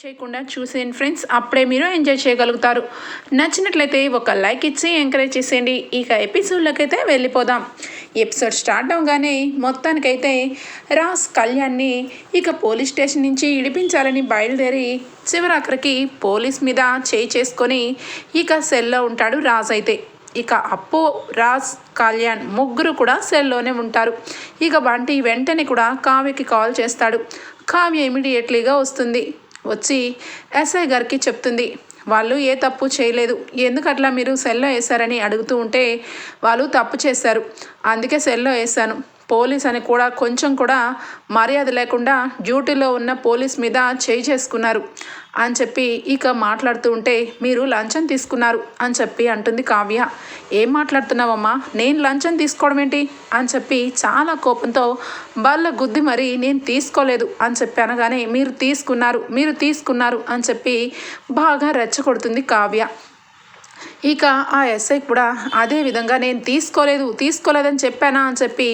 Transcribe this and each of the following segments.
చేయకుండా చూసేయండి ఫ్రెండ్స్. అప్పుడే మీరు ఎంజాయ్ చేయగలుగుతారు. నచ్చినట్లయితే ఒక లైక్ ఇచ్చి ఎంకరేజ్ చేసేయండి. ఇక ఎపిసోడ్లోకి అయితే వెళ్ళిపోదాం. ఎపిసోడ్ స్టార్ట్ అవగానే మొత్తానికైతే రాస్ కళ్యాణ్ని ఇక పోలీస్ స్టేషన్ నుంచి ఇడిపించాలని బయలుదేరి చివరాఖరికి పోలీస్ మీద చేయి చేసుకొని ఇక సెల్లో ఉంటాడు రాజ్ అయితే. ఇక అప్పు రాజ్ కళ్యాణ్ ముగ్గురు కూడా సెల్లోనే ఉంటారు. ఇక బంటి వెంటనే కూడా కావ్యకి కాల్ చేస్తాడు. కావ్య ఇమీడియట్లీగా వస్తుంది. వచ్చి ఎస్ఐ గారికి చెప్తుంది వాళ్ళు ఏ తప్పు చేయలేదు. ఎందుకు అట్లా మీరు సెల్లో వేశారని అడుగుతూ ఉంటే వాళ్ళు తప్పు చేశారు. అందుకే సెల్లో వేశాను. పోలీస్ అని కూడా కొంచెం కూడా మర్యాద లేకుండా డ్యూటీలో ఉన్న పోలీస్ మీద చేయి చేసుకున్నారు. అని చెప్పి ఇక మాట్లాడుతూ ఉంటే మీరు లంచం తీసుకున్నారు అని చెప్పి అంటుంది కావ్య. ఏం మాట్లాడుతున్నావమ్మా? నేను లంచం తీసుకోవడం ఏంటి? అని చెప్పి చాలా కోపంతో బల్ల గుద్ది మరి నేను తీసుకోలేదు అని చెప్పి అనగానే మీరు తీసుకున్నారు మీరు తీసుకున్నారు అని చెప్పి బాగా రెచ్చగొడుతుంది కావ్య. ఇక ఆ ఎస్ఐ కూడా అదే విధంగా నేను తీసుకోలేదు తీసుకోలేదని చెప్పానా అని చెప్పి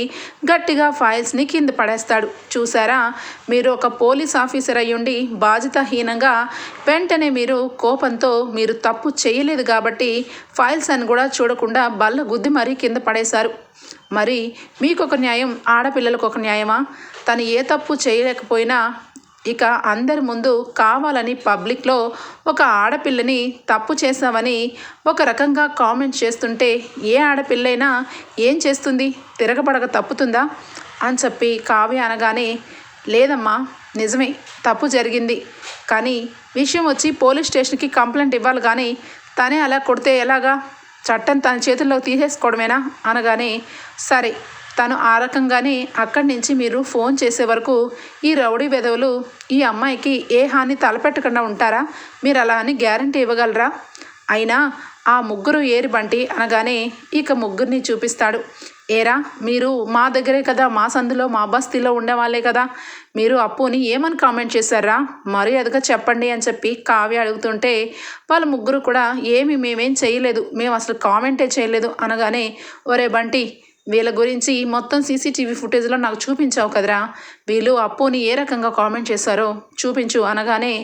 గట్టిగా ఫైల్స్ని కింద పడేస్తాడు. చూసారా మీరు ఒక పోలీస్ ఆఫీసర్ అయ్యుండి బాధ్యతాహీనంగా వెంటనే మీరు కోపంతో మీరు తప్పు చేయలేదు కాబట్టి ఫైల్స్ అని కూడా చూడకుండా బల్ల గుద్ది మరీ కింద పడేశారు. మరి మీకు ఒక న్యాయం ఆడపిల్లలకు ఒక న్యాయమా? తను ఏ తప్పు చేయలేకపోయినా ఇక అందరి ముందు కావాలని పబ్లిక్లో ఒక ఆడపిల్లని తప్పు చేశామని ఒక రకంగా కామెంట్ చేస్తుంటే ఏ ఆడపిల్లైనా ఏం చేస్తుంది? తిరగబడక తప్పుతుందా? అని చెప్పి కావ్య అనగానే లేదమ్మా నిజమే తప్పు జరిగింది. కానీ విషయం వచ్చి పోలీస్ స్టేషన్కి కంప్లైంట్ ఇవ్వాలి కానీ తనే అలా కొడితే ఎలాగా? చట్టం తన చేతుల్లో తీసేసుకోవడమేనా? అనగానే సరే తను ఆ రకంగానే అక్కడి నుంచి మీరు ఫోన్ చేసే వరకు ఈ రౌడీ వెధవులు ఈ అమ్మాయికి ఏ హాని తలపెట్టకుండా ఉంటారా? మీరు అలా అని గ్యారంటీ ఇవ్వగలరా? అయినా ఆ ముగ్గురు ఏరి బంటి అనగానే ఇక ముగ్గురిని చూపిస్తాడు. ఏరా మీరు మా దగ్గరే కదా మా సందులో మా బస్తీలో ఉండేవాళ్ళే కదా. మీరు అప్పుని ఏమని కామెంట్ చేశారా? మరీ అదిగా చెప్పండి అని చెప్పి కావ్య అడుగుతుంటే వాళ్ళ ముగ్గురు కూడా ఏమి మేమేం చేయలేదు. మేము అసలు కామెంటే చేయలేదు అనగానే ఒరే బంటి వీళ్ళ గురించి మొత్తం సీసీటీవీ ఫుటేజ్లో నాకు చూపించావు కదరా. వీళ్ళు అప్పుని ఏ రకంగా కామెంట్ చేశారో చూపించు అనగానే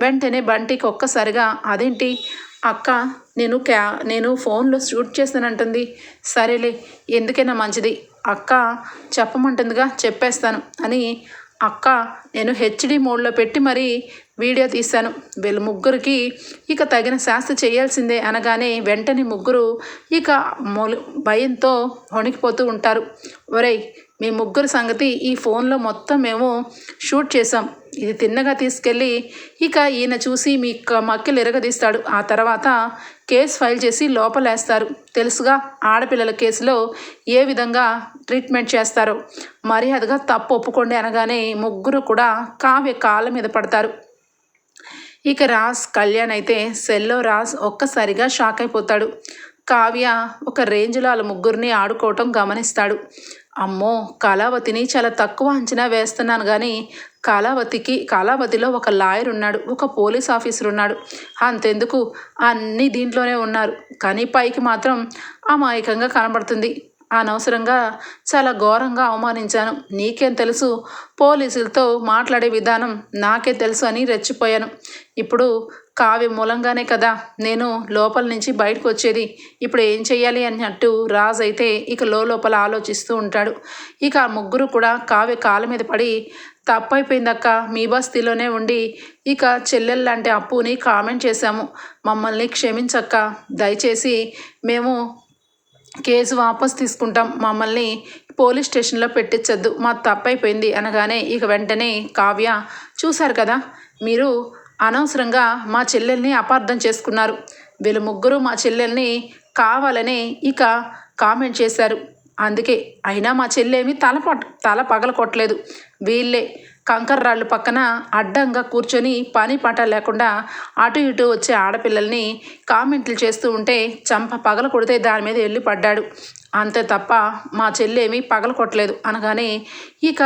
వెంటనే బంటికి ఒక్కసారిగా అదేంటి? అక్క నేను క్యా నేను ఫోన్లో షూట్ చేస్తానంటుంది. సరేలే ఎందుకైనా మంచిది. అక్క చెప్పమంటుందిగా చెప్పేస్తాను అని అక్క నేను హెచ్డి మోడ్లో పెట్టి మరీ వీడియో తీశాను. వీళ్ళు ముగ్గురికి ఇక తగిన శాస్త్ర చేయాల్సిందే అనగానే వెంటనే ముగ్గురు ఇక భయంతో వణికిపోతూ ఉంటారు. ఒరేయ్ మీ ముగ్గురు సంగతి ఈ ఫోన్లో మొత్తం మేము షూట్ చేసాం ఇది తిన్నగా తీసుకెళ్ళి ఇక ఈయన చూసి మీ మక్కిలు ఎరగదీస్తాడు. ఆ తర్వాత కేసు ఫైల్ చేసి లోపలేస్తారు. తెలుసుగా ఆడపిల్లల కేసులో ఏ విధంగా ట్రీట్మెంట్ చేస్తారో. మర్యాదగా తప్పు ఒప్పుకోండి అనగానే ముగ్గురు కూడా కావ్య కాళ్ళ మీద పడతారు. ఇక రాజ్ కళ్యాణ్ అయితే సెల్లో రాజ్ ఒక్కసారిగా షాక్ అయిపోతాడు. కావ్య ఒక రేంజ్లో వాళ్ళ ముగ్గురిని ఆడుకోవటం గమనిస్తాడు. అమ్మో కళావతిని చాలా తక్కువ అంచనా వేస్తున్నాను కానీ కళావతికి కళావతిలో ఒక లాయర్ ఉన్నాడు ఒక పోలీస్ ఆఫీసర్ ఉన్నాడు. అంతెందుకు? అన్నీ దీంట్లోనే ఉన్నారు. కానీ పైకి మాత్రం అమాయకంగా కనబడుతుంది. అనవసరంగా చాలా ఘోరంగా అవమానించాను. నీకేం తెలుసు? పోలీసులతో మాట్లాడే విధానం నాకే తెలుసు అని రెచ్చిపోయాను. ఇప్పుడు కావ్య మూలంగానే కదా నేను లోపల నుంచి బయటకు వచ్చేది. ఇప్పుడు ఏం చెయ్యాలి అన్నట్టు రాజు అయితే ఇక లోపల ఆలోచిస్తూ ఉంటాడు. ఇక ఆ ముగ్గురు కూడా కావ్య కాళ్ళ మీద పడి తప్పైపోయిందక్క మీ బస్తీలోనే ఉండి ఇక చెల్లెళ్ళంటే అప్పుని కామెంట్ చేశాము. మమ్మల్ని క్షమించక్క దయచేసి మేము కేసు వాపస్ తీసుకుంటాం. మమ్మల్ని పోలీస్ స్టేషన్లో పెట్టించద్దు. మా తప్పైపోయింది అనగానే ఇక వెంటనే కావ్య చూశారు కదా మీరు అనవసరంగా మా చెల్లెల్ని అపార్థం చేసుకున్నారు. వీళ్ళు ముగ్గురు మా చెల్లెల్ని కావాలని ఇక కామెంట్ చేశారు. అందుకే అయినా మా చెల్లేమి తల తల పగల కొట్టలేదు వీళ్ళే కంకర రాళ్ళు పక్కన అడ్డంగా కూర్చొని పని పాట లేకుండా అటు ఇటు వచ్చే ఆడపిల్లల్ని కామెంట్లు చేస్తూ ఉంటే చంప పగల కొడితే దాని మీద వెళ్ళి పడ్డాడు. అంతే తప్ప మా చెల్లేమి పగల కొట్టలేదు అనగానే ఇక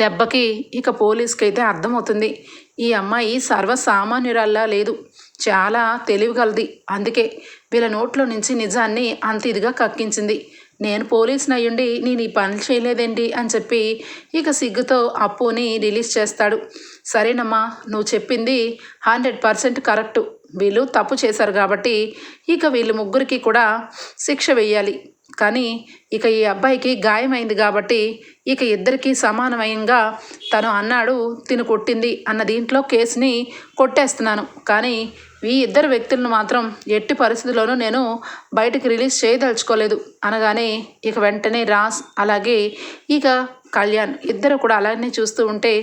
దెబ్బకి ఇక పోలీస్కి అయితే అర్థమవుతుంది. ఈ అమ్మాయి సర్వసామాన్యురల్లా లేదు. చాలా తెలివిగలది. అందుకే వీళ్ళ నోట్లో నుంచి నిజాన్ని అంత ఇదిగా కక్కించింది. నేను పోలీసుని అయ్యుండి నేను ఈ పనులు చేయలేదేంటి అని చెప్పి ఇక సిగ్గుతో అప్పుని రిలీజ్ చేస్తాడు. సరేనమ్మా నువ్వు చెప్పింది హండ్రెడ్ పర్సెంట్ కరెక్టు. వీళ్ళు తప్పు చేశారు కాబట్టి ఇక వీళ్ళు ముగ్గురికి కూడా శిక్ష వెయ్యాలి కానీ ఇక ఈ అబ్బాయికి గాయమైంది కాబట్టి ఇక ఇద్దరికి సమానమయంగా తను అన్నాడు తిను కొట్టింది అన్న దీంట్లో కేసుని కొట్టేస్తున్నాను. కానీ ఈ ఇద్దరు వ్యక్తులను మాత్రం ఎట్టి పరిస్థితుల్లోనూ నేను బయటకు రిలీజ్ చేయదలుచుకోలేదు. అనగానే ఇక వెంటనే రాస్ అలాగే ఇక కళ్యాణ్ ఇద్దరు కూడా అలానే చూస్తూ ఉంటే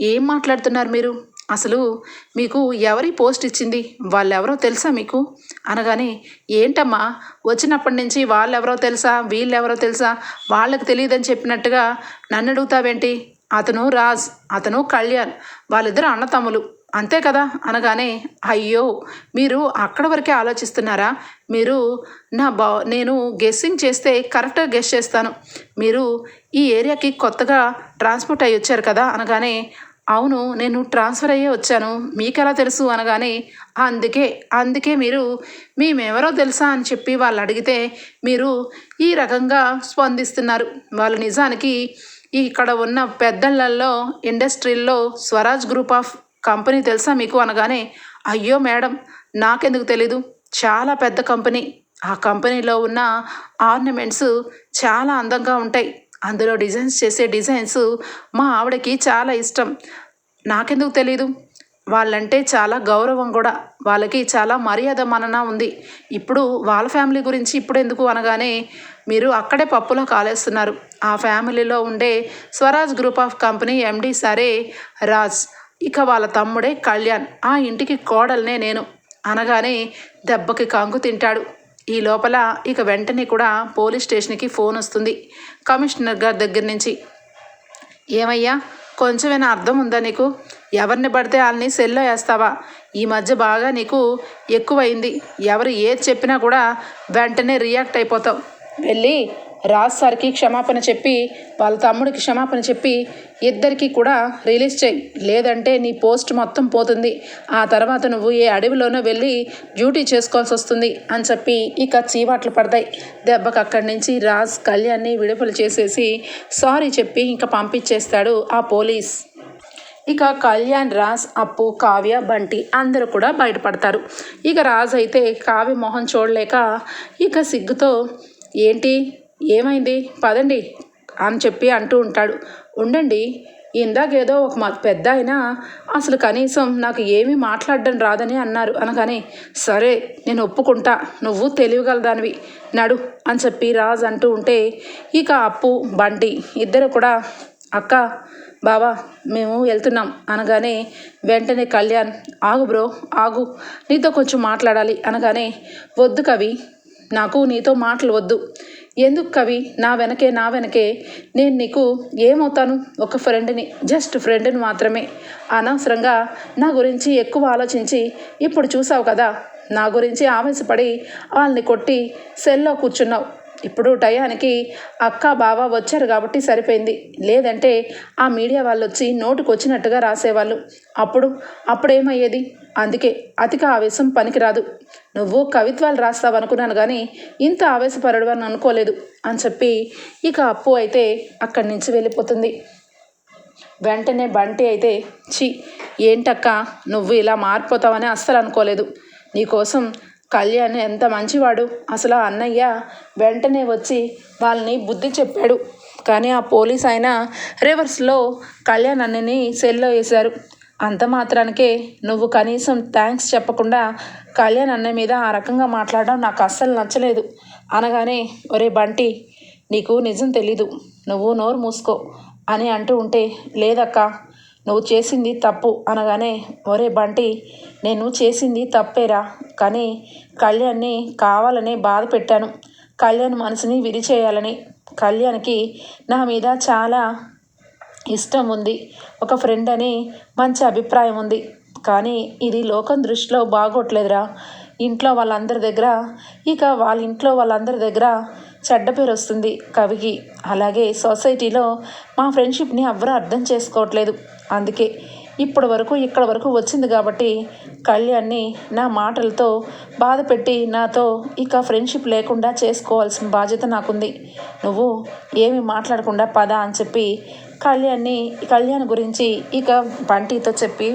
ఏం మాట్లాడుతున్నారు మీరు? అసలు మీకు ఎవరి పోస్ట్ ఇచ్చింది? వాళ్ళెవరో తెలుసా మీకు? అనగానే ఏంటమ్మా వచ్చినప్పటి నుంచి వాళ్ళెవరో తెలుసా? వీళ్ళెవరో తెలుసా? వాళ్ళకి తెలియదని చెప్పినట్టుగా నన్ను అడుగుతావేంటి? అతను రాజ్ అతను కళ్యాణ్ వాళ్ళిద్దరు అన్నతమ్ములు. అంతే కదా? అనగానే అయ్యో మీరు అక్కడ వరకే ఆలోచిస్తున్నారా? మీరు నా బా నేను గెస్సింగ్ చేస్తే కరెక్ట్గా గెస్ చేస్తాను. మీరు ఈ ఏరియాకి కొత్తగా ట్రాన్స్పోర్ట్ అయ్యి వచ్చారు కదా? అనగానే అవును నేను ట్రాన్స్ఫర్ అయ్యే వచ్చాను. మీకెలా తెలుసు అనగానే అందుకే అందుకే మీరు మేమెవరో తెలుసా అని చెప్పి వాళ్ళు అడిగితే మీరు ఈ రకంగా స్పందిస్తున్నారు. వాళ్ళు నిజానికి ఇక్కడ ఉన్న పెద్దళ్ళల్లో ఇండస్ట్రీల్లో స్వరాజ్ గ్రూప్ ఆఫ్ కంపెనీ తెలుసా మీకు అనగానే అయ్యో మేడం నాకెందుకు తెలీదు. చాలా పెద్ద కంపెనీ. ఆ కంపెనీలో ఉన్న ఆర్నమెంట్స్ చాలా అందంగా ఉంటాయి. అందులో డిజైన్స్ చేసే డిజైన్స్ మా ఆవిడకి చాలా ఇష్టం. నాకెందుకు తెలీదు? వాళ్ళంటే చాలా గౌరవం కూడా. వాళ్ళకి చాలా మర్యాద మనన ఉంది. ఇప్పుడు వాళ్ళ ఫ్యామిలీ గురించి ఇప్పుడు ఎందుకు అనగానే మీరు అక్కడే పప్పులో కాలేస్తున్నారు. ఆ ఫ్యామిలీలో ఉండే Swaraj group of company MD సరే రాజ్. ఇక వాళ్ళ తమ్ముడే కళ్యాణ్. ఆ ఇంటికి కోడల్నే నేను. అనగానే దెబ్బకి కంగు తింటాడు. ఈ లోపల ఇక వెంటనే కూడా పోలీస్ స్టేషన్కి ఫోన్ వస్తుంది కమిషనర్ గారి దగ్గర నుంచి. ఏమయ్యా కొంచెమైనా అర్థం ఉందా నీకు? ఎవరిని పడితే వాళ్ళని సెల్లో వేస్తావా? ఈ మధ్య బాగా నీకు ఎక్కువైంది. ఎవరు ఏది చెప్పినా కూడా వెంటనే రియాక్ట్ అయిపోతావు. వెళ్ళి రాజ్ సార్కి క్షమాపణ చెప్పి వాళ్ళ తమ్ముడికి క్షమాపణ చెప్పి ఇద్దరికి కూడా రిలీజ్ చేయి. లేదంటే నీ పోస్ట్ మొత్తం పోతుంది. ఆ తర్వాత నువ్వు ఏ అడవిలోనో వెళ్ళి డ్యూటీ చేసుకోవాల్సి వస్తుంది అని చెప్పి ఇక చీవాట్లు పడతాయి. దెబ్బకి అక్కడి నుంచి రాజ్ కళ్యాణ్ని విడుదల చేసేసి సారీ చెప్పి ఇంకా పంపించేస్తాడు ఆ పోలీస్. ఇక కళ్యాణ్ రాజ్ అప్పు కావ్య బంటి అందరూ కూడా బయటపడతారు. ఇక రాజ్ అయితే కావ్య మొహం చూడలేక ఇక సిగ్గుతో ఏంటి? ఏమైంది? పదండి అని చెప్పి అంటూ ఉంటాడు. ఉండండి ఇందాకేదో ఒక మా పెద్ద అయినా అసలు కనీసం నాకు ఏమీ మాట్లాడడం రాదని అన్నారు అనగానే సరే నేను ఒప్పుకుంటా నువ్వు తెలియగలదానివి నడు అని చెప్పి రాజ్ అంటూ ఉంటే ఇక అప్పు బంటి ఇద్దరు కూడా అక్క బావా మేము వెళ్తున్నాం అనగానే వెంటనే కళ్యాణ్ ఆగు బ్రో ఆగు నీతో కొంచెం మాట్లాడాలి అనగానే వద్దు కవి నాకు నీతో మాటలు వద్దు ఎందుకు కవి? నా వెనకే నా వెనకే. నేను నీకు ఏమవుతాను? ఒక ఫ్రెండ్ని జస్ట్ ఫ్రెండ్ని మాత్రమే. అనవసరంగా నా గురించి ఎక్కువ ఆలోచించి ఇప్పుడు చూసావు కదా నా గురించి ఆవేశపడి వాళ్ళని కొట్టి సెల్లో కూర్చున్నావు. ఇప్పుడు టయానికి అక్క బావ వచ్చారు కాబట్టి సరిపోయింది. లేదంటే ఆ మీడియా వాళ్ళు వచ్చి నోటుకు వచ్చినట్టుగా రాసేవాళ్ళు. అప్పుడు అప్పుడేమయ్యేది? అందుకే అతిక ఆవేశం పనికిరాదు. నువ్వు కవిత్వాలు రాస్తావు అనుకున్నాను కానీ ఇంత ఆవేశపడడు అని అనుకోలేదు అని చెప్పి ఇక అప్పు అయితే అక్కడి నుంచి వెళ్ళిపోతుంది. వెంటనే బంటి అయితే చి ఏంటక్క నువ్వు ఇలా మారిపోతావని అస్సలు అనుకోలేదు. నీకోసం కళ్యాణ్ ఎంత మంచివాడు. అసలు అన్నయ్య వెంటనే వచ్చి వాళ్ళని బుద్ధి చెప్పాడు. కానీ ఆ పోలీస్ ఆయన రివర్స్లో కళ్యాణ్ అన్నని సెల్లో వేశారు. అంత మాత్రానికే నువ్వు కనీసం థ్యాంక్స్ చెప్పకుండా కళ్యాణ్ అన్న మీద ఆ రకంగా మాట్లాడడం నాకు అస్సలు నచ్చలేదు. అనగానే ఒరే బంటి నీకు నిజం తెలీదు. నువ్వు నోరు మూసుకో అని అంటూ ఉంటే లేదక్క నువ్వు చేసింది తప్పు అనగానే ఒరే బంటి నేను చేసింది తప్పేరా. కానీ కళ్యాణ్ని కావాలని బాధ పెట్టాను. కళ్యాణ్ మనసుని విరిచేయాలని. కళ్యాణ్కి నా మీద చాలా ఇష్టం ఉంది ఒక ఫ్రెండ్ అని మంచి అభిప్రాయం ఉంది. కానీ ఇది లోకం దృష్టిలో బాగోట్లేదురా. ఇంట్లో వాళ్ళందరి దగ్గర ఇక వాళ్ళ ఇంట్లో వాళ్ళందరి దగ్గర చెడ్డ పేరు వస్తుంది కవికి. అలాగే సొసైటీలో మా ఫ్రెండ్షిప్ని ఎవరూ అర్థం చేసుకోవట్లేదు. అందుకే ఇప్పటి వరకు ఇక్కడ వరకు వచ్చింది కాబట్టి కళ్యాణ్ని నా మాటలతో బాధ పెట్టి నాతో ఇక ఫ్రెండ్షిప్ లేకుండా చేసుకోవాల్సిన బాధ్యత నాకుంది. నువ్వు ఏమి మాట్లాడకుండా పద అని చెప్పి కళ్యాణ్ని కళ్యాణ్ గురించి ఇక బంటితో చెప్పి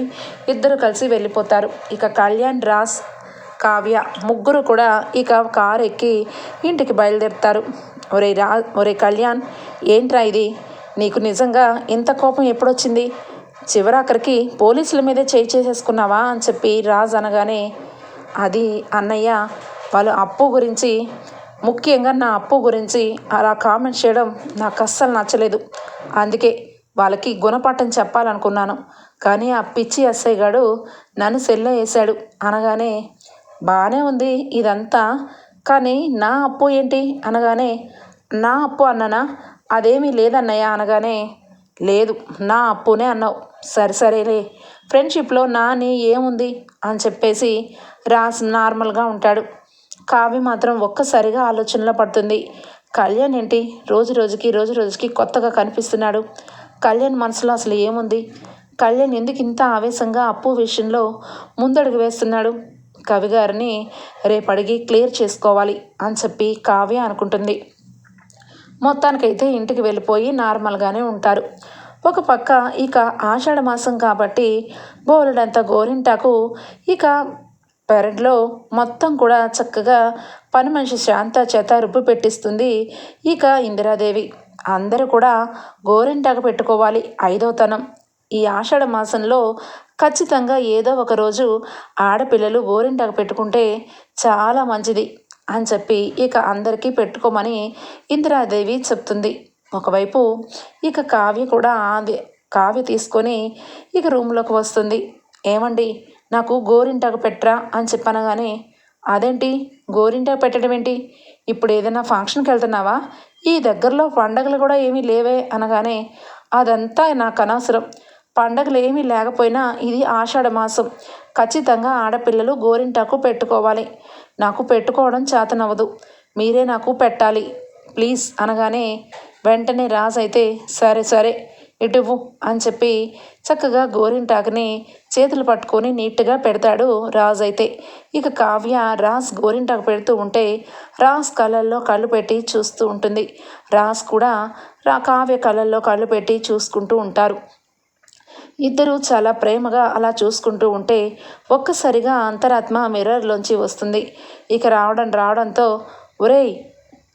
ఇద్దరు కలిసి వెళ్ళిపోతారు. ఇక కళ్యాణ్ రాస్ కావ్య ముగ్గురు కూడా ఇక కారు ఎక్కి ఇంటికి బయలుదేరుతారు. ఒరే రా ఒరే కళ్యాణ్ ఏంట్రా ఇది? నీకు నిజంగా ఇంత కోపం ఎప్పుడొచ్చింది? చివరాఖరికి పోలీసుల మీదే చేయి చేసేసుకున్నావా అని చెప్పి రాజ్ అనగానే అది అన్నయ్య వాళ్ళు అప్పు గురించి ముఖ్యంగా నా అప్పు గురించి అలా కామెంట్ చేయడం నాకు అస్సలు నచ్చలేదు. అందుకే వాళ్ళకి గుణపాఠం చెప్పాలనుకున్నాను. కానీ ఆ పిచ్చి అస్సయ్య గాడు నన్ను సెల్లో వేశాడు. అనగానే బాగానే ఉంది ఇదంతా. కానీ నా అప్పు ఏంటి? అనగానే నా అప్పు అన్ననా? అదేమీ లేదన్నయ్య అనగానే లేదు నా అప్పునే అన్నావు. సరే సరేలే. ఫ్రెండ్షిప్లో నాని ఏముంది? అని చెప్పేసి రాస్ నార్మల్గా ఉంటాడు. కావ్య మాత్రం ఒక్కసారిగా ఆలోచనలో పడుతుంది. కళ్యాణ్ ఏంటి? రోజు రోజుకి రోజు రోజుకి కొత్తగా కనిపిస్తున్నాడు. కళ్యాణ్ మనసులో అసలు ఏముంది? కళ్యాణ్ ఎందుకు ఇంత ఆవేశంగా అప్పు విషయంలో ముందడుగు వేస్తున్నాడు? కవి గారిని రేపు అడిగి క్లియర్ చేసుకోవాలి అని చెప్పి కావ్య అనుకుంటుంది. మొత్తానికైతే ఇంటికి వెళ్ళిపోయి నార్మల్గానే ఉంటారు. ఒక పక్క ఇక ఆషాఢ మాసం కాబట్టి బోలెడంత గోరింటాకు ఇక పెరట్లో మొత్తం కూడా చక్కగా పని మనిషి శాంత చేత రుబ్బు పెట్టిస్తుంది ఇక ఇందిరాదేవి. అందరూ కూడా గోరింటాకు పెట్టుకోవాలి ఐదో తనం. ఈ ఆషాఢ మాసంలో ఖచ్చితంగా ఏదో ఒక రోజు ఆడపిల్లలు గోరింటాకు పెట్టుకుంటే చాలా మంచిది అని చెప్పి ఇక అందరికీ పెట్టుకోమని ఇందిరాదేవి చెప్తుంది. ఒకవైపు ఇక కావ్య కూడా కావ్య తీసుకొని ఇక రూమ్లోకి వస్తుంది. ఏమండి? నాకు గోరింటాకు పెట్టరా అని చెప్పనగానే అదేంటి? గోరింటాకు పెట్టడం ఏంటి? ఇప్పుడు ఏదైనా ఫంక్షన్కి వెళ్తున్నావా? ఈ దగ్గరలో పండగలు కూడా ఏమీ లేవే అనగానే అదంతా నాకు అనవసరం. పండగలు ఏమీ లేకపోయినా ఇది ఆషాఢ మాసం. ఖచ్చితంగా ఆడపిల్లలు గోరింటాకు పెట్టుకోవాలి. నాకు పెట్టుకోవడం చేతనవ్వదు. మీరే నాకు పెట్టాలి. ప్లీజ్ అనగానే వెంటనే రాజ్ అయితే సరే సరే. ఇటువు అని చెప్పి చక్కగా గోరింటాకుని చేతులు పట్టుకొని నీట్గా పెడతాడు రాజ్ అయితే. ఇక కావ్య రాజ్ గోరింటాకు పెడుతూ ఉంటే రాజ్ కళ్ళల్లో కళ్ళు పెట్టి చూస్తూ ఉంటుంది. రాజ్ కూడా రా కావ్య కళ్ళల్లో కళ్ళు పెట్టి చూసుకుంటూ ఉంటారు. ఇద్దరూ చాలా ప్రేమగా అలా చూసుకుంటూ ఉంటే ఒక్కసారిగా అంతరాత్మ మిర్రర్లోంచి వస్తుంది. ఇక రావడం రావడంతో ఒరేయ్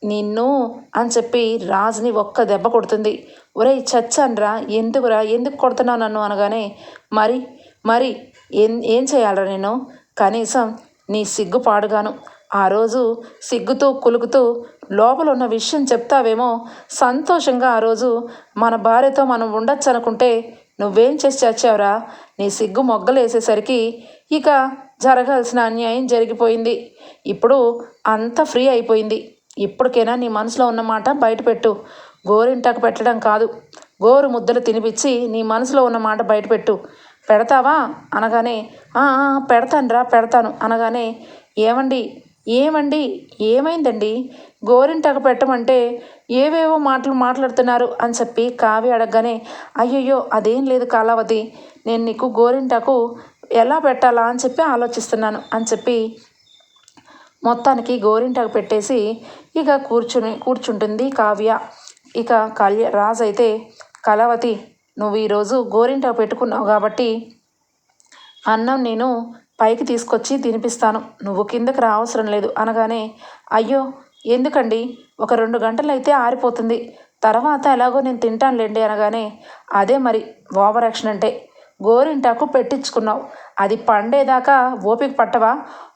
నిన్ను అని చెప్పి రాజుని ఒక్క దెబ్బ కొడుతుంది. ఒరేయ్ చచ్చాన్రా ఎందుకురా ఎందుకు కొడుతున్నావు నన్ను అనగానే మరి మరి ఏం ఏం చేయాలరా నేను కనీసం నీ సిగ్గు పాడుగాను. ఆ రోజు సిగ్గుతూ కులుకుతూ లోపల ఉన్న విషయం చెప్తావేమో సంతోషంగా ఆ రోజు మన భార్యతో మనం ఉండొచ్చు అనుకుంటే నువ్వేం చేసి చచ్చావురా? నీ సిగ్గు మొగ్గలేసేసరికి ఇక జరగాల్సిన అన్యాయం జరిగిపోయింది. ఇప్పుడు అంత ఫ్రీ అయిపోయింది. ఇప్పటికైనా నీ మనసులో ఉన్న మాట బయటపెట్టు గోరింటకు పెట్టడం కాదు. గోరు ముద్దలు తినిపించి నీ మనసులో ఉన్న మాట బయటపెట్టు పెడతావా? అనగానే పెడతానురా పెడతాను. అనగానే ఏమండి? ఏమండి? ఏమైందండి? గోరింటకు పెట్టమంటే ఏవేవో మాటలు మాట్లాడుతున్నారు అని చెప్పి కావి అడగగానే అయ్యయ్యో అదేం లేదు కాలావతి నేను నీకు గోరింటకు ఎలా పెట్టాలా? అని చెప్పి ఆలోచిస్తున్నాను అని చెప్పి మొత్తానికి గోరింటాకు పెట్టేసి ఇక కూర్చుని కూర్చుంటుంది కావ్య. ఇక కళ్య రాజు అయితే కళావతి నువ్వు ఈరోజు గోరింటాకు పెట్టుకున్నావు కాబట్టి అన్నం నేను పైకి తీసుకొచ్చి తినిపిస్తాను. నువ్వు కిందకి రావసరం లేదు అనగానే అయ్యో ఎందుకండి? ఒక రెండు గంటలు అయితే ఆరిపోతుంది. తర్వాత ఎలాగో నేను తింటానులేండి అనగానే అదే మరి ఓవర్ యాక్షన్ అంటే. గోరింటాకు పెట్టించుకున్నావు. అది పండేదాకా ఓపిక పట్టవా?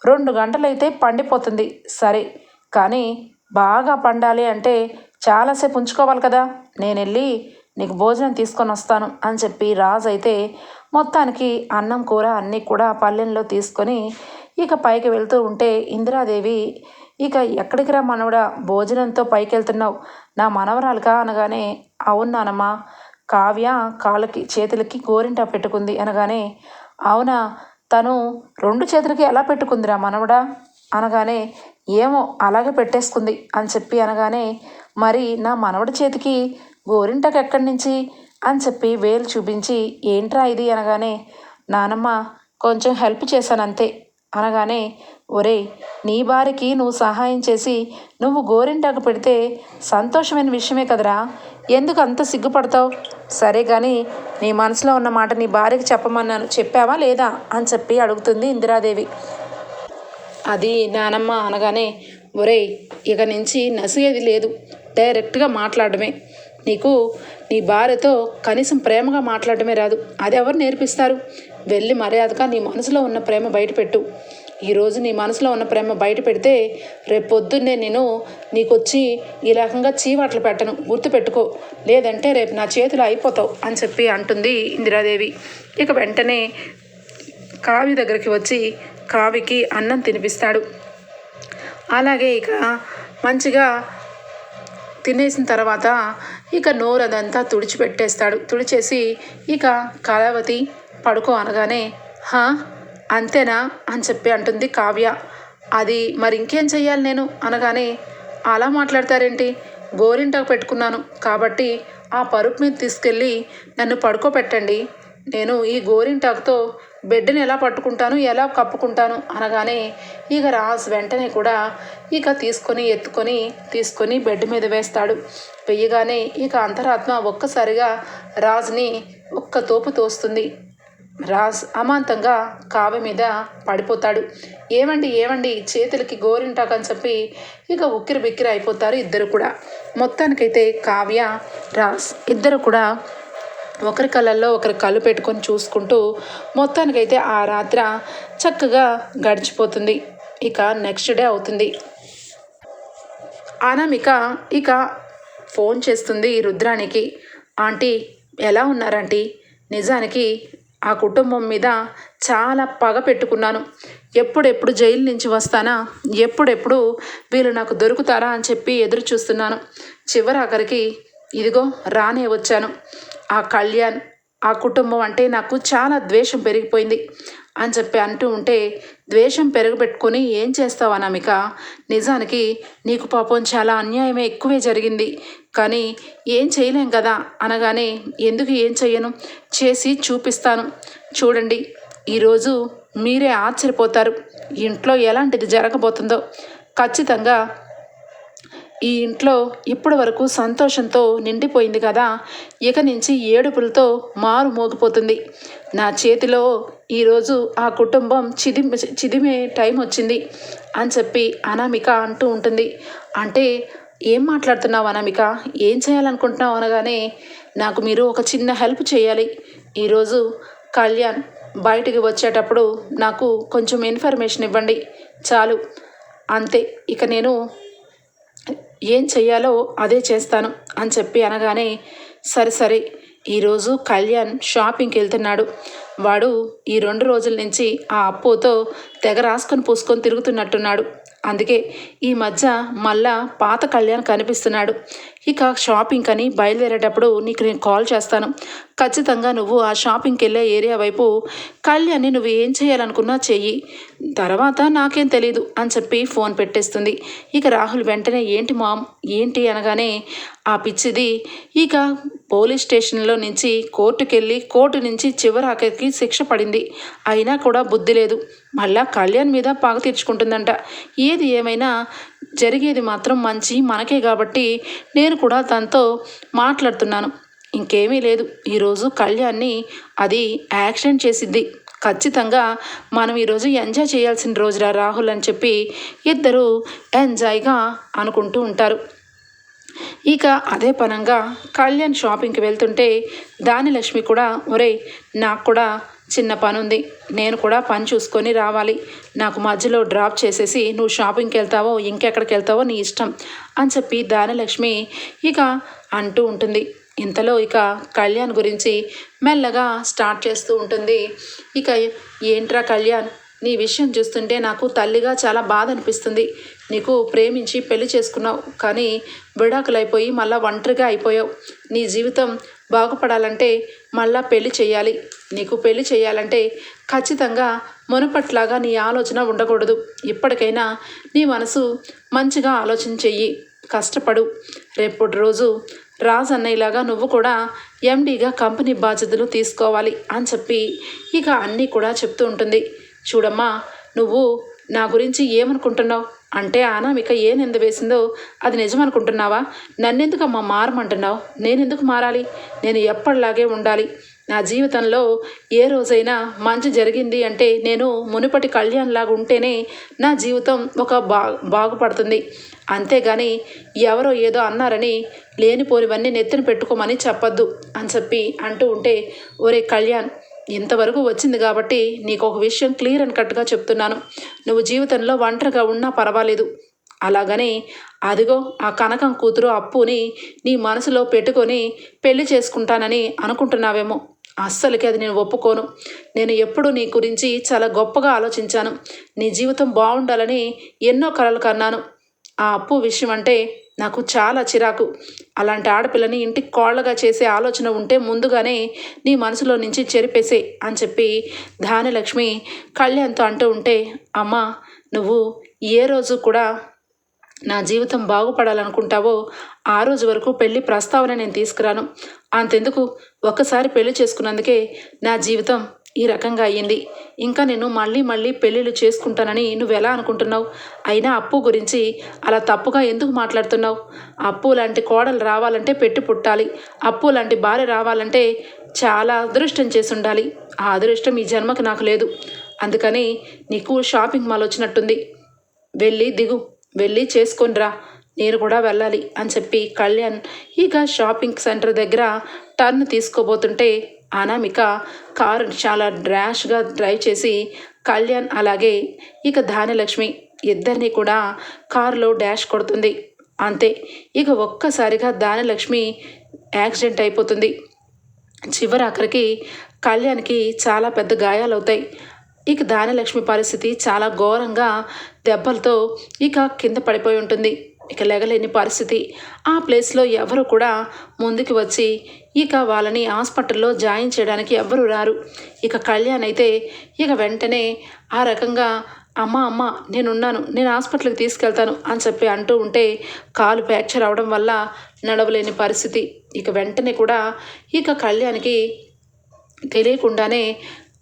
రెండు గంటలైతే పండిపోతుంది. సరే కానీ బాగా పండాలి అంటే చాలాసేపు ఉంచుకోవాలి కదా. నేను వెళ్ళి నీకు భోజనం తీసుకొని వస్తాను అని చెప్పి రాజు అయితే మొత్తానికి అన్నం కూర అన్నీ కూడా పల్లెల్లో తీసుకొని ఇక పైకి వెళ్తూ ఉంటే ఇందిరాదేవి ఇక ఎక్కడికి రా మనవడా? భోజనంతో పైకి వెళ్తున్నావు నా మనవరాలుగా అనగానే అవునానమ్మా కావ్య కాళ్ళకి చేతులకి గోరింట పెట్టుకుంది. అనగానే అవునా? తను రెండు చేతులకి ఎలా పెట్టుకుందిరా మనవడా? అనగానే ఏమో అలాగే పెట్టేసుకుంది అని చెప్పి అనగానే మరి నా మనవడి చేతికి గోరింటకు ఎక్కడి నుంచి? అని చెప్పి వేలు చూపించి ఏంట్రా ఇది అనగానే నానమ్మ కొంచెం హెల్ప్ చేశాను అంతే అనగానే ఒరే నీ భార్యకి నువ్వు సహాయం చేసి నువ్వు గోరింటాకు పెడితే సంతోషమైన విషయమే కదరా? ఎందుకు అంత సిగ్గుపడతావు? సరే కానీ నీ మనసులో ఉన్న మాట నీ భార్యకి చెప్పమన్నాను. చెప్పావా లేదా? అని చెప్పి అడుగుతుంది ఇందిరాదేవి. అది నానమ్మ అనగానే ఒరేయ్ ఇక నుంచి నసిగేది లేదు. డైరెక్ట్గా మాట్లాడమే. నీకు నీ భార్యతో కనీసం ప్రేమగా మాట్లాడమే రాదు. అది ఎవరు నేర్పిస్తారు? వెళ్ళి మర్యాదగా నీ మనసులో ఉన్న ప్రేమ బయటపెట్టు. ఈరోజు నీ మనసులో ఉన్న ప్రేమ బయట పెడితే రేపు పొద్దున్నే నేను నీకొచ్చి ఈ రకంగా చీవాట్లు పెట్టను. గుర్తుపెట్టుకో. లేదంటే రేపు నా చేతిలో అయిపోతావు అని చెప్పి అంటుంది ఇందిరాదేవి. ఇక వెంటనే కావి దగ్గరికి వచ్చి కావికి అన్నం తినిపిస్తాడు. అలాగే ఇక మంచిగా తినేసిన తర్వాత ఇక నోరు అదంతా తుడిచిపెట్టేస్తాడు. తుడిచేసి ఇక కళావతి పడుకో అనగానే హా అంతేనా? అని చెప్పి అంటుంది కావ్య. అది మరి ఇంకేం చెయ్యాలి నేను? అనగానే అలా మాట్లాడతారేంటి? గోరింటాకు పెట్టుకున్నాను. కాబట్టి ఆ పరుపు మీద తీసుకెళ్ళి నన్ను పడుకోబెట్టండి. నేను ఈ గోరింటాకుతో బెడ్ని ఎలా పట్టుకుంటాను ఎలా కప్పుకుంటాను? అనగానే ఇక రాజ్ వెంటనే కూడా ఇక తీసుకొని ఎత్తుకొని తీసుకొని బెడ్ మీద వేస్తాడు. వెయ్యగానే ఇక అంతరాత్మ ఒక్కసారిగా రాజ్ని ఒక్క తోపు తోస్తుంది. రాజ్ అమాంతంగా కావ్య మీద పడిపోతాడు. ఏమండి ఏమండి చేతులకి గోరింటాకని అని చెప్పి ఇక ఉక్కిరి బిక్కిరి అయిపోతారు ఇద్దరు కూడా. మొత్తానికైతే కావ్య రాజ్ ఇద్దరు కూడా ఒకరి కళ్ళల్లో ఒకరి కళ్ళు పెట్టుకొని చూసుకుంటూ మొత్తానికైతే ఆ రాత్ర చక్కగా గడిచిపోతుంది. ఇక నెక్స్ట్ డే అవుతుంది. అనామిక ఇక ఫోన్ చేస్తుంది రుద్రానికి. ఆంటీ ఎలా ఉన్నారంటీ నిజానికి ఆ కుటుంబం మీద చాలా పగ పెట్టుకున్నాను. ఎప్పుడెప్పుడు జైలు నుంచి వస్తానా? ఎప్పుడెప్పుడు వీళ్ళు నాకు దొరుకుతారా అని చెప్పి ఎదురు చూస్తున్నాను. చివరి ఆఖరికి ఇదిగో రానే వచ్చాను. ఆ కళ్యాణ్ ఆ కుటుంబం అంటే నాకు చాలా ద్వేషం పెరిగిపోయింది అని చెప్పి అంటూ ఉంటే ద్వేషం పెరగబెట్టుకొని ఏం చేస్తావు అనామిక? నిజానికి నీకు పాపం చాలా అన్యాయమే ఎక్కువే జరిగింది. కానీ ఏం చేయలేం కదా? అనగానే ఎందుకు ఏం చెయ్యను? చేసి చూపిస్తాను. చూడండి ఈరోజు మీరే ఆశ్చర్యపోతారు. ఇంట్లో ఎలాంటిది జరగబోతుందో. ఖచ్చితంగా ఈ ఇంట్లో ఇప్పటి వరకు సంతోషంతో నిండిపోయింది కదా ఇక నుంచి ఏడుపులతో మారు మోగిపోతుంది. నా చేతిలో ఈరోజు ఆ కుటుంబం చిది చిదిమే టైం వచ్చింది అని చెప్పి అనామిక అంటూ ఉంటుంది. అంటే ఏం మాట్లాడుతున్నావు అనామిక? ఏం చేయాలనుకుంటున్నావు అనగానే నాకు మీరు ఒక చిన్న హెల్ప్ చేయాలి. ఈరోజు కళ్యాణ్ బయటికి వచ్చేటప్పుడు నాకు కొంచెం ఇన్ఫర్మేషన్ ఇవ్వండి. చాలు. అంతే. ఇక నేను ఏం చెయ్యాలో అదే చేస్తాను అని చెప్పి అనగానే సరే సరే ఈరోజు కళ్యాణ్ షాపింగ్కి వెళ్తున్నాడు. వాడు ఈ రెండు రోజుల నుంచి ఆ అప్పుతో తెగ రాసుకొని పూసుకొని తిరుగుతున్నట్టున్నాడు. అందుకే ఈ మధ్య మళ్ళా పాత కళ్యాణ్ కనిపిస్తున్నాడు. ఇక షాపింగ్ అని బయలుదేరేటప్పుడు నీకు నేను కాల్ చేస్తాను. ఖచ్చితంగా నువ్వు ఆ షాపింగ్కి వెళ్ళే ఏరియా వైపు కళ్యాణ్ని నువ్వు ఏం చేయాలనుకున్నా చెయ్యి. తర్వాత నాకేం తెలీదు అని చెప్పి ఫోన్ పెట్టేస్తుంది. ఇక రాహుల్ వెంటనే ఏంటి మామ్? ఏంటి? అనగానే ఆ పిచ్చిది ఇక పోలీస్ స్టేషన్లో నుంచి కోర్టుకెళ్ళి కోర్టు నుంచి చివరాఖరికి శిక్ష పడింది. అయినా కూడా బుద్ధి లేదు. మళ్ళా కళ్యాణ్ మీద పగ తీర్చుకుంటుందంట. ఏది ఏమైనా జరిగేది మాత్రం మంచి మనకే కాబట్టి నేను కూడా తనతో మాట్లాడుతున్నాను. ఇంకేమీ లేదు. ఈరోజు కళ్యాణ్ని అది యాక్సిడెంట్ చేసిద్ది. ఖచ్చితంగా మనం ఈరోజు ఎంజాయ్ చేయాల్సిన రోజురా రాహుల్ అని చెప్పి ఇద్దరు ఎంజాయ్గా అనుకుంటూ ఉంటారు. ఇక అదే పనంగా కళ్యాణ్ షాపింగ్కి వెళ్తుంటే దానిలక్ష్మి కూడా ఒరే నాకు కూడా చిన్న పని ఉంది నేను కూడా పని చూసుకొని రావాలి. నాకు మధ్యలో డ్రాప్ చేసేసి నువ్వు షాపింగ్కి వెళ్తావో ఇంకెక్కడికి వెళ్తావో నీ ఇష్టం అని చెప్పి దానిలక్ష్మి ఇక అంటూ ఉంటుంది. ఇంతలో ఇక కళ్యాణ్ గురించి మెల్లగా స్టార్ట్ చేస్తూ ఉంటుంది. ఇక ఏంట్రా కళ్యాణ్ నీ విషయం చూస్తుంటే నాకు తల్లిగా చాలా బాధ అనిపిస్తుంది. నీకు ప్రేమించి పెళ్ళి చేసుకున్నావు కానీ విడాకులైపోయి మళ్ళా ఒంటరిగా అయిపోయావు. నీ జీవితం బాగుపడాలంటే మళ్ళా పెళ్ళి చేయాలి నీకు పెళ్ళి చేయాలంటే ఖచ్చితంగా మునుపట్లాగా నీ ఆలోచన ఉండకూడదు. ఇప్పటికైనా నీ మనసు మంచిగా ఆలోచన చెయ్యి కష్టపడు. రేపటి రోజు రాజు అన్నయ్యలాగా నువ్వు కూడా ఎండీగా కంపెనీ బాధ్యతలు తీసుకోవాలి అని చెప్పి ఇక అన్నీ కూడా చెప్తూ ఉంటుంది. చూడమ్మా నువ్వు నా గురించి ఏమనుకుంటున్నావు? అంటే అనామిక ఏ నింద వేసిందో అది నిజమనుకుంటున్నావా? నన్నెందుకమ్మా మారమంటున్నావు? నేనెందుకు మారాలి? నేను ఎప్పటిలాగే ఉండాలి. నా జీవితంలో ఏ రోజైనా మంచి జరిగింది అంటే నేను మునుపటి కళ్యాణ్లాగా ఉంటేనే నా జీవితం ఒక బా బాగుపడుతుంది. అంతేగాని ఎవరో ఏదో అన్నారని లేనిపోనివన్నీ నెత్తిన పెట్టుకోమని చెప్పొద్దు అని చెప్పి అంటూ ఉంటే ఒరే కళ్యాణ్ ఇంతవరకు వచ్చింది కాబట్టి నీకు ఒక విషయం క్లియర్ అండ్ కట్గా చెప్తున్నాను. నువ్వు జీవితంలో ఒంటరిగా ఉన్నా పర్వాలేదు. అలాగని అదిగో ఆ కనకం కూతురు అప్పుని నీ మనసులో పెట్టుకొని పెళ్ళి చేసుకుంటానని అనుకుంటున్నావేమో. అస్సలకి అది నేను ఒప్పుకోను. నేను ఎప్పుడూ నీ గురించి చాలా గొప్పగా ఆలోచించాను. నీ జీవితం బాగుండాలని ఎన్నో కలలు కన్నాను. ఆ అప్పు విషయం అంటే నాకు చాలా చిరాకు. అలాంటి ఆడపిల్లని ఇంటికి కోళ్ళగా చేసే ఆలోచన ఉంటే ముందుగానే నీ మనసులో నుంచి చెరిపేసే అని చెప్పి ధాన్యలక్ష్మి కళ్యాణ్తో అంటూ ఉంటే అమ్మా నువ్వు ఏ రోజు కూడా నా జీవితం బాగుపడాలనుకుంటావో ఆ రోజు వరకు పెళ్ళి ప్రస్తావన నేను తీసుకురాను. అంతెందుకు? ఒక్కసారి పెళ్ళి చేసుకున్నందుకే నా జీవితం ఈ రకంగా అయ్యింది. ఇంకా నేను మళ్ళీ మళ్ళీ పెళ్ళిళ్ళు చేసుకుంటానని నువ్వు ఎలా అనుకుంటున్నావు? అయినా అప్పు గురించి అలా తప్పుగా ఎందుకు మాట్లాడుతున్నావు? అప్పు లాంటి కోడలు రావాలంటే పెట్టి పుట్టాలి. అప్పు లాంటి భార్య రావాలంటే చాలా అదృష్టం చేసి ఉండాలి. ఆ అదృష్టం ఈ జన్మకు నాకు లేదు. అందుకని నీకు షాపింగ్ మాల్ వచ్చినట్టుంది. వెళ్ళి దిగు. వెళ్ళి చేసుకొనిరా నేను కూడా వెళ్ళాలి అని చెప్పి కళ్యాణ్ ఇక షాపింగ్ సెంటర్ దగ్గర టర్న్ తీసుకోబోతుంటే అనామిక కారు చాలా ర్యాష్గా డ్రైవ్ చేసి కళ్యాణ్ అలాగే ఇక ధాన్యలక్ష్మి ఇద్దరిని కూడా కారులో డ్యాష్ కొడుతుంది. అంతే ఇక ఒక్కసారిగా ధాన్యలక్ష్మి యాక్సిడెంట్ అయిపోతుంది. చివరి ఆఖరికి కళ్యాణ్కి చాలా పెద్ద గాయాలవుతాయి. ఇక ధాన్యలక్ష్మి పరిస్థితి చాలా ఘోరంగా దెబ్బలతో ఇక కింద పడిపోయి ఉంటుంది. ఇక లెగలేని పరిస్థితి. ఆ ప్లేస్లో ఎవరు కూడా ముందుకు వచ్చి ఇక వాళ్ళని హాస్పిటల్లో జాయిన్ చేయడానికి ఎవ్వరు రారు. ఇక కళ్యాణ్ అయితే ఇక వెంటనే ఆ రకంగా అమ్మ అమ్మ నేనున్నాను నేను హాస్పిటల్కి తీసుకెళ్తాను అని చెప్పి అంటూ ఉంటే కాలు ఫ్రాక్చర్ అవడం వల్ల నడవలేని పరిస్థితి. ఇక వెంటనే కూడా ఇక కళ్యాణ్కి తెలియకుండానే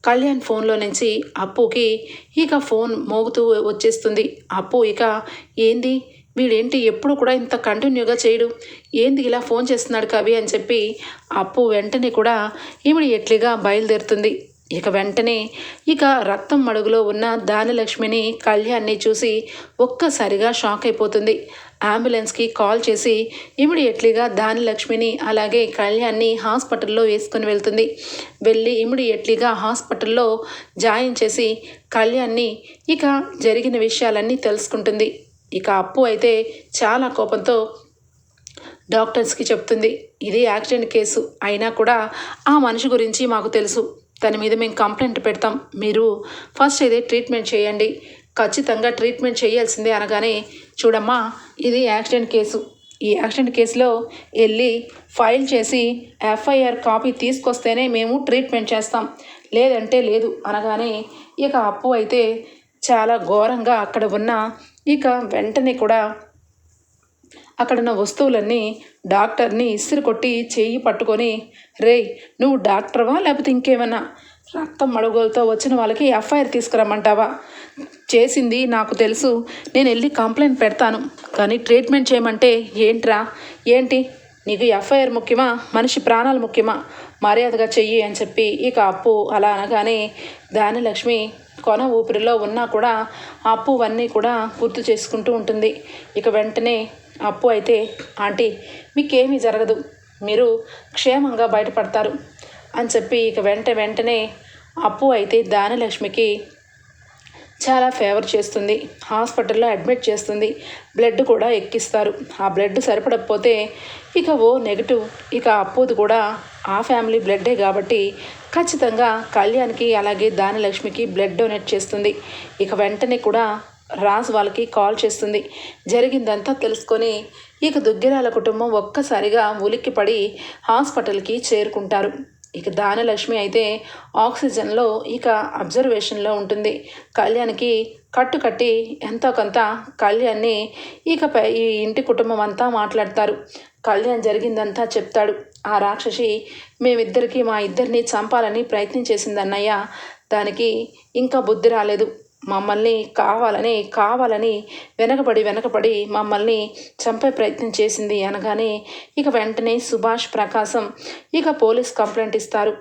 కళ్యాణ్ ఫోన్లో నుంచి అప్పుకి ఇక ఫోన్ మోగుతూ వచ్చేస్తుంది. అప్పు ఇక ఏంది? వీడేంటి ఎప్పుడు కూడా ఇంత కంటిన్యూగా చేయడు? ఏంది ఇలా ఫోన్ చేస్తున్నాడు కవి అని చెప్పి అప్పు వెంటనే కూడా ఇమిడియట్లీగా బయలుదేరుతుంది. ఇక వెంటనే ఇక రక్తం మడుగులో ఉన్న దానిలక్ష్మిని కళ్యాణ్ని చూసి ఒక్కసారిగా షాక్ అయిపోతుంది. అంబులెన్స్కి కాల్ చేసి ఇమిడియట్లీగా దానిలక్ష్మిని అలాగే కళ్యాణ్ని హాస్పిటల్లో వేసుకుని వెళ్తుంది. వెళ్ళి ఇమిడియట్లీగా హాస్పిటల్లో జాయిన్ చేసి కళ్యాణ్ని ఇక జరిగిన విషయాలన్నీ తెలుసుకుంటుంది. ఇక అప్పు అయితే చాలా కోపంతో డాక్టర్స్కి చెప్తుంది. ఇది యాక్సిడెంట్ కేసు. అయినా కూడా ఆ మనిషి గురించి మాకు తెలుసు. దాని మీద మేము కంప్లైంట్ పెడతాం. మీరు ఫస్ట్ అయితే ట్రీట్మెంట్ చేయండి. ఖచ్చితంగా ట్రీట్మెంట్ చేయాల్సిందే అనగానే చూడమ్మా ఇది యాక్సిడెంట్ కేసు. ఈ యాక్సిడెంట్ కేసులో వెళ్ళి ఫైల్ చేసి ఎఫ్ఐఆర్ కాపీ తీసుకొస్తేనే మేము ట్రీట్మెంట్ చేస్తాం. లేదంటే లేదు అనగానే ఇక అప్పు అయితే చాలా ఘోరంగా అక్కడ ఉన్న ఇక వెంటనే కూడా అక్కడ ఉన్న వస్తువులన్నీ డాక్టర్ని ఇసురు కొట్టి చెయ్యి పట్టుకొని రే నువ్వు డాక్టర్వా? లేకపోతే ఇంకేమన్నా రక్తం మడుగులతో వచ్చిన వాళ్ళకి ఎఫ్ఐఆర్ తీసుకురమ్మంటావా? చేసింది నాకు తెలుసు. నేను వెళ్ళి కంప్లైంట్ పెడతాను. కానీ ట్రీట్మెంట్ చేయమంటే ఏంట్రా? ఏంటి? నీకు ఎఫ్ఐఆర్ ముఖ్యమా? మనిషి ప్రాణాలు ముఖ్యమా? మర్యాదగా చెయ్యి అని చెప్పి ఇక అప్పు అలా అనగానే దానిలక్ష్మి కొన ఊపిరిలో ఉన్నా కూడా అప్పు అన్నీ కూడా గుర్తు చేసుకుంటూ ఉంటుంది. ఇక వెంటనే అప్పు అయితే ఆంటీ మీకేమీ జరగదు. మీరు క్షేమంగా బయటపడతారు. అని చెప్పి ఇక వెంట వెంటనే అప్పు అయితే దానలక్ష్మికి చాలా ఫేవర్ చేస్తుంది. హాస్పిటల్లో అడ్మిట్ చేస్తుంది. బ్లడ్ కూడా ఎక్కిస్తారు. ఆ బ్లడ్ సరిపడకపోతే ఇక ఓ నెగిటివ్ ఇక అప్పుది కూడా ఆ ఫ్యామిలీ బ్లడ్డే కాబట్టి ఖచ్చితంగా కళ్యాణ్కి అలాగే దానలక్ష్మికి బ్లడ్ డొనేట్ చేస్తుంది. ఇక వెంటనే కూడా రాజు వాళ్ళకి కాల్ చేస్తుంది. జరిగిందంతా తెలుసుకొని ఇక దుగ్గిరాల కుటుంబం ఒక్కసారిగా ఉలిక్కిపడి హాస్పిటల్కి చేరుకుంటారు. ఇక దానలక్ష్మి అయితే ఆక్సిజన్లో ఇక అబ్జర్వేషన్లో ఉంటుంది. కళ్యాణ్కి కట్టు కట్టి ఎంతో కొంత కళ్యాణ్ని ఇక ఈ ఇంటి కుటుంబం అంతా మాట్లాడతారు. కళ్యాణ్ జరిగిందంతా చెప్తాడు. ఆ రాక్షసి మేమిద్దరికి మా ఇద్దరిని చంపాలని ప్రయత్నం చేసింది అన్నయ్య దానికి ఇంకా బుద్ధి రాలేదు. మమ్మల్ని కావాలని కావాలని వెనకబడి వెనకబడి మమ్మల్ని చంపే ప్రయత్నం చేసింది అనగానే ఇక వెంటనే సుభాష్ ప్రకాశం ఇక పోలీస్ కంప్లైంట్ ఇస్తారు.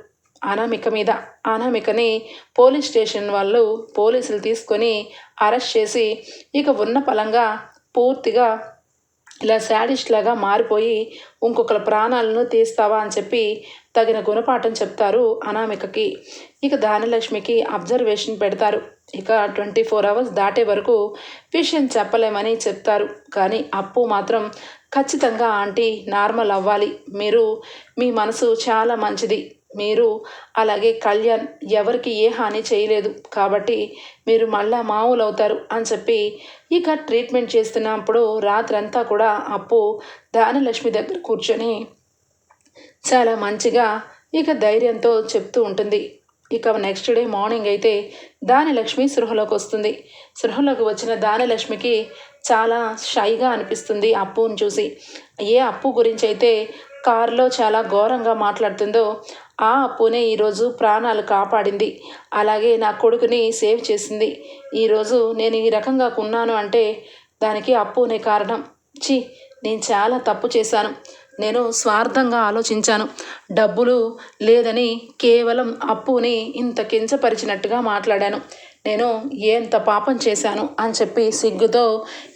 అనామిక మీద అనామికని పోలీస్ స్టేషన్ వాళ్ళు పోలీసులు తీసుకొని అరెస్ట్ చేసి ఇక ఉన్న పలంగా పూర్తిగా ఇలా శాడిస్ట్ లాగా మారిపోయి ఇంకొకరి ప్రాణాలను తీస్తావా అని చెప్పి తగిన గుణపాఠం చెప్తారు అనామికకి. ఇక దానలక్ష్మికి అబ్జర్వేషన్ పెడతారు. ఇక ట్వంటీ ఫోర్ అవర్స్ దాటే వరకు విషయం చెప్పలేమని చెప్తారు. కానీ అప్పు మాత్రం ఖచ్చితంగా ఆంటీ నార్మల్ అవ్వాలి. మీరు మీ మనసు చాలా మంచిది. మీరు అలాగే కళ్యాణ్ ఎవరికి ఏ హాని చేయలేదు. కాబట్టి మీరు మళ్ళా మామూలు అవుతారు అని చెప్పి ఇక ట్రీట్మెంట్ చేస్తున్నప్పుడు రాత్రంతా కూడా అప్పు దానలక్ష్మి దగ్గర కూర్చొని చాలా మంచిగా ఇక ధైర్యంతో చెప్తూ ఉంటుంది. ఇక నెక్స్ట్ డే మార్నింగ్ అయితే దానిలక్ష్మి సృహలోకి వస్తుంది. సృహలోకి వచ్చిన దానిలక్ష్మికి చాలా షైగా అనిపిస్తుంది అప్పుని చూసి. ఏ అప్పు గురించి అయితే కారులో చాలా ఘోరంగా మాట్లాడుతుందో ఆ అప్పునే ఈరోజు ప్రాణాలు కాపాడింది. అలాగే నా కొడుకుని సేవ్ చేసింది. ఈరోజు నేను ఈ రకంగా కొన్నాను అంటే దానికి అప్పునే కారణం. చి నేను చాలా తప్పు చేశాను. నేను స్వార్థంగా ఆలోచించాను. డబ్బులు లేదని కేవలం అప్పుని ఇంత కించపరిచినట్టుగా మాట్లాడాను. నేను ఎంత పాపం చేశాను అని చెప్పి సిగ్గుతో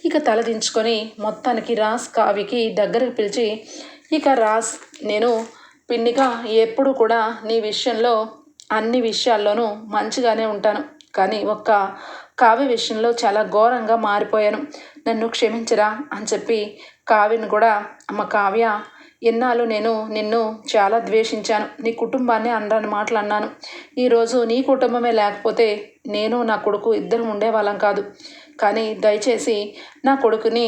ఇక తలదించుకొని మొత్తానికి రాస్ కావికి దగ్గరకు పిలిచి ఇక రాస్ నేను పిన్నిగా ఎప్పుడు కూడా నీ విషయంలో అన్ని విషయాల్లోనూ మంచిగానే ఉంటాను. కానీ ఒక్క కావ్య విషయంలో చాలా ఘోరంగా మారిపోయాను. నన్ను క్షమించరా అని చెప్పి కావ్యను కూడా అమ్మ కావ్య ఎన్నాళ్ళు నేను నిన్ను చాలా ద్వేషించాను. నీ కుటుంబాన్ని అనరాని మాటలు అన్నాను. ఈరోజు నీ కుటుంబమే లేకపోతే నేను నా కొడుకు ఇద్దరు ఉండేవాళ్ళం కాదు. కానీ దయచేసి నా కొడుకుని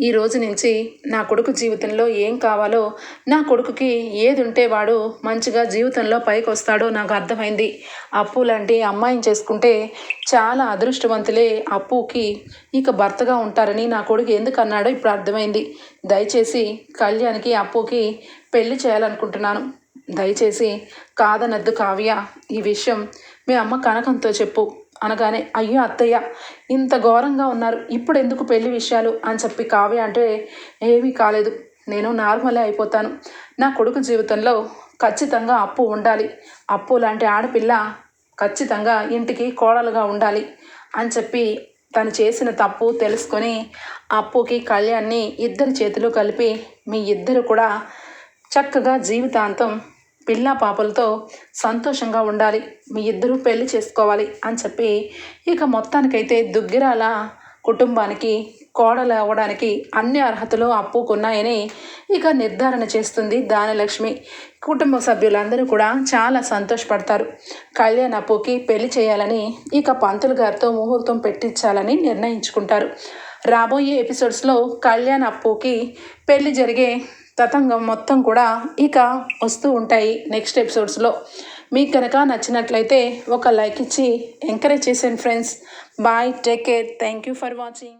ఈ రోజు నుంచి నా కొడుకు జీవితంలో ఏం కావాలో నా కొడుకుకి ఏది ఉంటే వాడు మంచిగా జీవితంలో పైకి వస్తాడో నాకు అర్థమైంది. అప్పు లాంటి అమ్మాయిని చేసుకుంటే చాలా అదృష్టవంతులే అప్పుకి ఇక భర్తగా ఉంటారని నా కొడుకు ఎందుకు అన్నాడో ఇప్పుడు అర్థమైంది. దయచేసి కళ్యాణ్కి అప్పుకి పెళ్ళి చేయాలనుకుంటున్నాను. దయచేసి కాదనద్దు కావ్య ఈ విషయం మీ అమ్మ కనకంతో చెప్పు. అనగానే అయ్యో అత్తయ్య ఇంత ఘోరంగా ఉన్నారు. ఇప్పుడు ఎందుకు పెళ్ళి విషయాలు? అని చెప్పి కావ్య అంటే ఏమీ కాలేదు. నేను నార్మలే అయిపోతాను. నా కొడుకు జీవితంలో ఖచ్చితంగా అప్పు ఉండాలి. అప్పు లాంటి ఆడపిల్ల ఖచ్చితంగా ఇంటికి కోడలుగా ఉండాలి అని చెప్పి తను చేసిన తప్పు తెలుసుకొని అప్పుకి కళ్యాణ్ని ఇద్దరి చేతులు కలిపి మీ ఇద్దరు కూడా చక్కగా జీవితాంతం పిల్ల పాపలతో సంతోషంగా ఉండాలి. మీ ఇద్దరూ పెళ్ళి చేసుకోవాలి అని చెప్పి ఇక మొత్తానికైతే దుగ్గిరాల కుటుంబానికి కోడలు అవ్వడానికి అన్ని అర్హతలు అప్పుకున్నాయని ఇక నిర్ధారణ చేస్తుంది దానలక్ష్మి కుటుంబ సభ్యులందరూ కూడా చాలా సంతోషపడతారు. కళ్యాణ్ అప్పుకి పెళ్ళి చేయాలని ఇక పంతులు గారితో ముహూర్తం పెట్టించాలని నిర్ణయించుకుంటారు. రాబోయే ఎపిసోడ్స్లో కళ్యాణ్ అప్పుకి పెళ్ళి జరిగే తతంగం మొత్తం కూడా ఇక వస్తూ ఉంటాయి నెక్స్ట్ ఎపిసోడ్స్లో. మీకు కనుక నచ్చినట్లయితే ఒక లైక్ ఇచ్చి ఎంకరేజ్ చేసాను friends. Bye take care thank you for watching